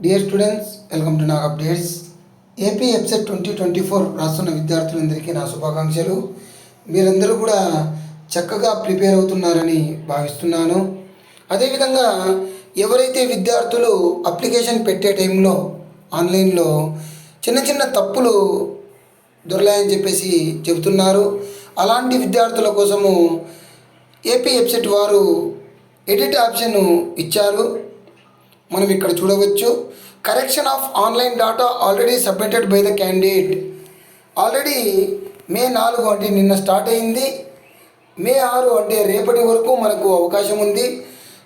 Dear students welcome to Nag updates AP EAPCET twenty twenty four రాస్తున్న విద్యార్థులందరికీ నా శుభాకాంక్షలు. మీరందరూ కూడా చక్కగా ప్రిపేర్ అవుతున్నారని భావిస్తున్నాను. అదేవిధంగా ఎవరైతే విద్యార్థులు అప్లికేషన్ పెట్టే టైంలో ఆన్లైన్లో చిన్న చిన్న తప్పులు దొరలాయని చెప్పేసి చెబుతున్నారు. అలాంటి విద్యార్థుల కోసము ఏపీ వెబ్సైట్ వారు ఎడిట్ ఆప్షన్ ఇచ్చారు. మనం ఇక్కడ చూడవచ్చు. Correction of online data already submitted by the candidate already May నాలుగు అంటే నిన్న స్టార్ట్ అయింది. మే ఆరు అంటే రేపటి వరకు మనకు అవకాశం ఉంది.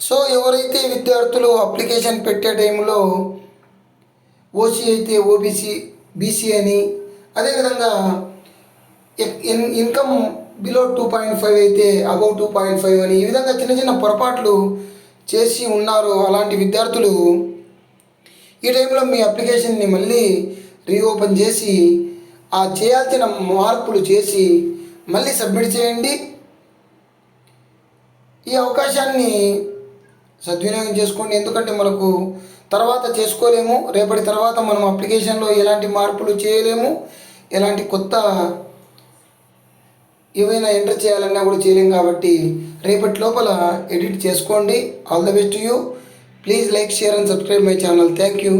సో ఎవరైతే విద్యార్థులు అప్లికేషన్ పెట్టే టైంలో ఓసీ అయితే ఓబీసీ బీసీ అని అదేవిధంగా in- in income below two point five అయితే అబౌవ్ టూ పాయింట్ ఫైవ్ అని ఈ విధంగా చిన్న చిన్న పొరపాట్లు చేసి ఉన్నారు అలాంటి విద్యార్థులు ఈ టైంలో మీ అప్లికేషన్ని మళ్ళీ రీఓపెన్ చేసి ఆ చేయాల్సిన మార్పులు చేసి మళ్ళీ సబ్మిట్ చేయండి. ఈ అవకాశాన్ని సద్వినియోగం చేసుకోండి. ఎందుకంటే మనకు తర్వాత చేసుకోలేము. రేపటి తర్వాత మనం అప్లికేషన్లో ఎలాంటి మార్పులు చేయలేము. ఎలాంటి కొత్త ఏవైనా ఎంటర్ చేయాలన్నా కూడా చేయలేం కాబట్టి రేపటి లోపల ఎడిట్ చేసుకోండి. All the best you please like share and subscribe my channel thank you